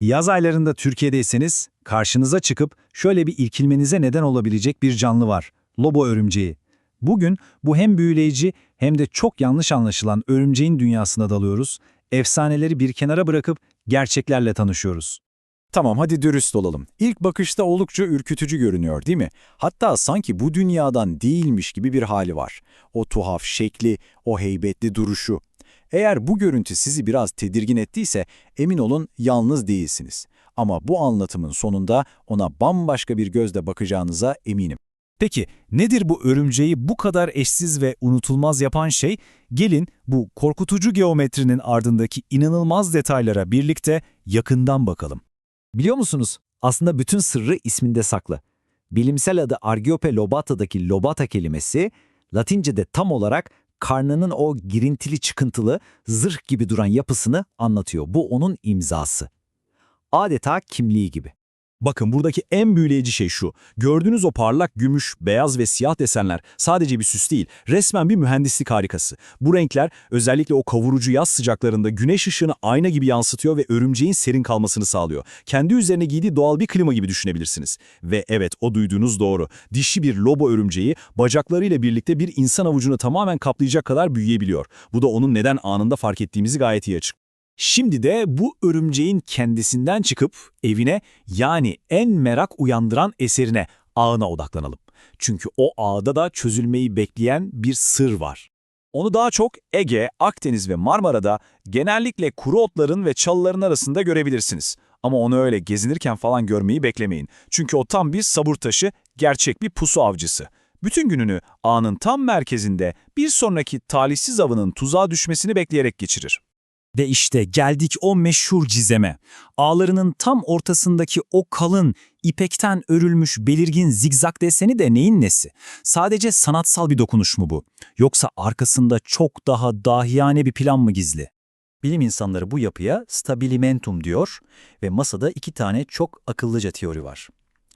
Yaz aylarında Türkiye'deyseniz karşınıza çıkıp şöyle bir irkilmenize neden olabilecek bir canlı var. Lobo örümceği. Bugün bu hem büyüleyici hem de çok yanlış anlaşılan örümceğin dünyasına dalıyoruz. Efsaneleri bir kenara bırakıp gerçeklerle tanışıyoruz. Tamam hadi dürüst olalım. İlk bakışta oldukça ürkütücü görünüyor değil mi? Hatta sanki bu dünyadan değilmiş gibi bir hali var. O tuhaf şekli, o heybetli duruşu. Eğer bu görüntü sizi biraz tedirgin ettiyse emin olun yalnız değilsiniz. Ama bu anlatımın sonunda ona bambaşka bir gözle bakacağınıza eminim. Peki nedir bu örümceği bu kadar eşsiz ve unutulmaz yapan şey? Gelin bu korkutucu geometrinin ardındaki inanılmaz detaylara birlikte yakından bakalım. Biliyor musunuz? Aslında bütün sırrı isminde saklı. Bilimsel adı Argiope lobata'daki lobata kelimesi, Latince'de tam olarak karnının o girintili çıkıntılı, zırh gibi duran yapısını anlatıyor. Bu onun imzası. Adeta kimliği gibi. Bakın buradaki en büyüleyici şey şu. Gördüğünüz o parlak gümüş, beyaz ve siyah desenler sadece bir süs değil, resmen bir mühendislik harikası. Bu renkler özellikle o kavurucu yaz sıcaklarında güneş ışığını ayna gibi yansıtıyor ve örümceğin serin kalmasını sağlıyor. Kendi üzerine giydiği doğal bir klima gibi düşünebilirsiniz. Ve evet o duyduğunuz doğru. Dişi bir lobo örümceği bacaklarıyla birlikte bir insan avucunu tamamen kaplayacak kadar büyüyebiliyor. Bu da onun neden anında fark ettiğimizi gayet iyi açık. Şimdi de bu örümceğin kendisinden çıkıp evine yani en merak uyandıran eserine, ağına odaklanalım. Çünkü o ağda da çözülmeyi bekleyen bir sır var. Onu daha çok Ege, Akdeniz ve Marmara'da genellikle kuru otların ve çalıların arasında görebilirsiniz. Ama onu öyle gezinirken falan görmeyi beklemeyin. Çünkü o tam bir sabur taşı, gerçek bir pusu avcısı. Bütün gününü ağının tam merkezinde bir sonraki talihsiz avının tuzağa düşmesini bekleyerek geçirir. Ve işte geldik o meşhur cizeme. Ağlarının tam ortasındaki o kalın, ipekten örülmüş belirgin zigzag deseni de neyin nesi? Sadece sanatsal bir dokunuş mu bu? Yoksa arkasında çok daha dahiyane bir plan mı gizli? Bilim insanları bu yapıya stabilimentum diyor ve masada iki tane çok akıllıca teori var.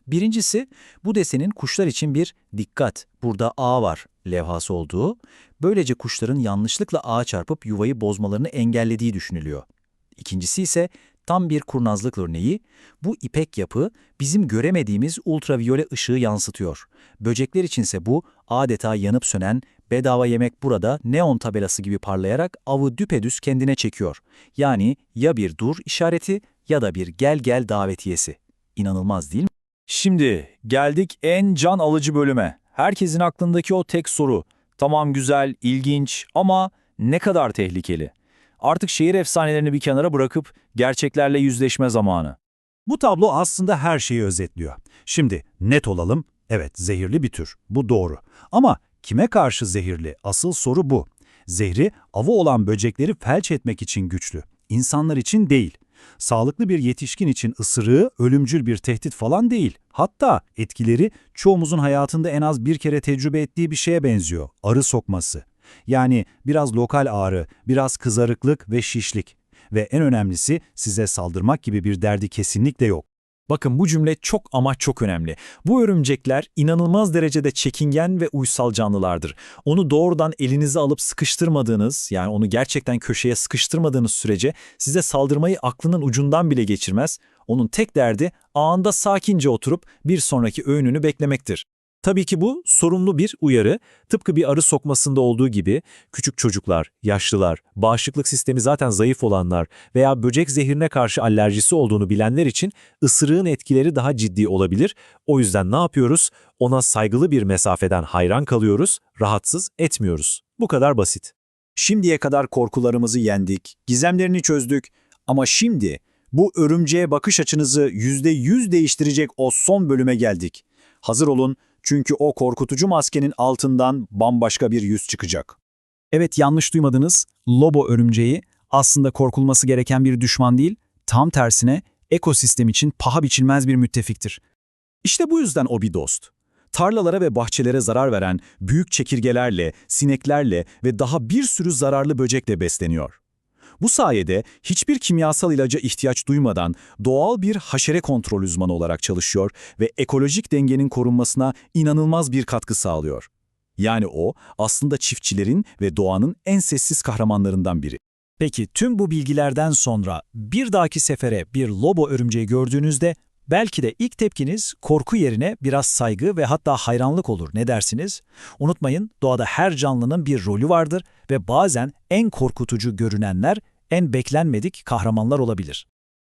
Birincisi, bu desenin kuşlar için bir dikkat, burada ağ var levhası olduğu, böylece kuşların yanlışlıkla ağa çarpıp yuvayı bozmalarını engellediği düşünülüyor. İkincisi ise tam bir kurnazlık örneği, bu ipek yapı bizim göremediğimiz ultraviyole ışığı yansıtıyor. Böcekler içinse bu adeta yanıp sönen, bedava yemek burada neon tabelası gibi parlayarak avı düpedüz kendine çekiyor. Yani ya bir dur işareti ya da bir gel gel davetiyesi. İnanılmaz değil mi? Şimdi geldik en can alıcı bölüme. Herkesin aklındaki o tek soru. Tamam güzel, ilginç ama ne kadar tehlikeli? Artık şehir efsanelerini bir kenara bırakıp gerçeklerle yüzleşme zamanı. Bu tablo aslında her şeyi özetliyor. Şimdi net olalım, evet zehirli bir tür, bu doğru. Ama kime karşı zehirli? Asıl soru bu. Zehri avı olan böcekleri felç etmek için güçlü, insanlar için değil. Sağlıklı bir yetişkin için ısırığı ölümcül bir tehdit falan değil. Hatta etkileri çoğumuzun hayatında en az bir kere tecrübe ettiği bir şeye benziyor. Arı sokması. Yani biraz lokal ağrı, biraz kızarıklık ve şişlik. Ve en önemlisi size saldırmak gibi bir derdi kesinlikle yok. Bakın bu cümle çok ama çok önemli. Bu örümcekler inanılmaz derecede çekingen ve uysal canlılardır. Onu doğrudan elinize alıp sıkıştırmadığınız, yani onu gerçekten köşeye sıkıştırmadığınız sürece size saldırmayı aklının ucundan bile geçirmez. Onun tek derdi ağında sakince oturup bir sonraki öğününü beklemektir. Tabii ki bu sorumlu bir uyarı. Tıpkı bir arı sokmasında olduğu gibi küçük çocuklar, yaşlılar, bağışıklık sistemi zaten zayıf olanlar veya böcek zehrine karşı alerjisi olduğunu bilenler için ısırığın etkileri daha ciddi olabilir. O yüzden ne yapıyoruz? Ona saygılı bir mesafeden hayran kalıyoruz, rahatsız etmiyoruz. Bu kadar basit. Şimdiye kadar korkularımızı yendik, gizemlerini çözdük ama şimdi bu örümceğe bakış açınızı %100 değiştirecek o son bölüme geldik. Hazır olun çünkü o korkutucu maskenin altından bambaşka bir yüz çıkacak. Evet yanlış duymadınız. Lobo örümceği aslında korkulması gereken bir düşman değil, tam tersine ekosistem için paha biçilmez bir müttefiktir. İşte bu yüzden o bir dost. Tarlalara ve bahçelere zarar veren büyük çekirgelerle, sineklerle ve daha bir sürü zararlı böcekle besleniyor. Bu sayede hiçbir kimyasal ilaca ihtiyaç duymadan doğal bir haşere kontrol uzmanı olarak çalışıyor ve ekolojik dengenin korunmasına inanılmaz bir katkı sağlıyor. Yani o aslında çiftçilerin ve doğanın en sessiz kahramanlarından biri. Peki tüm bu bilgilerden sonra bir dahaki sefere bir lobo örümceği gördüğünüzde belki de ilk tepkiniz korku yerine biraz saygı ve hatta hayranlık olur. Ne dersiniz? Unutmayın doğada her canlının bir rolü vardır ve bazen en korkutucu görünenler en beklenmedik kahramanlar olabilir.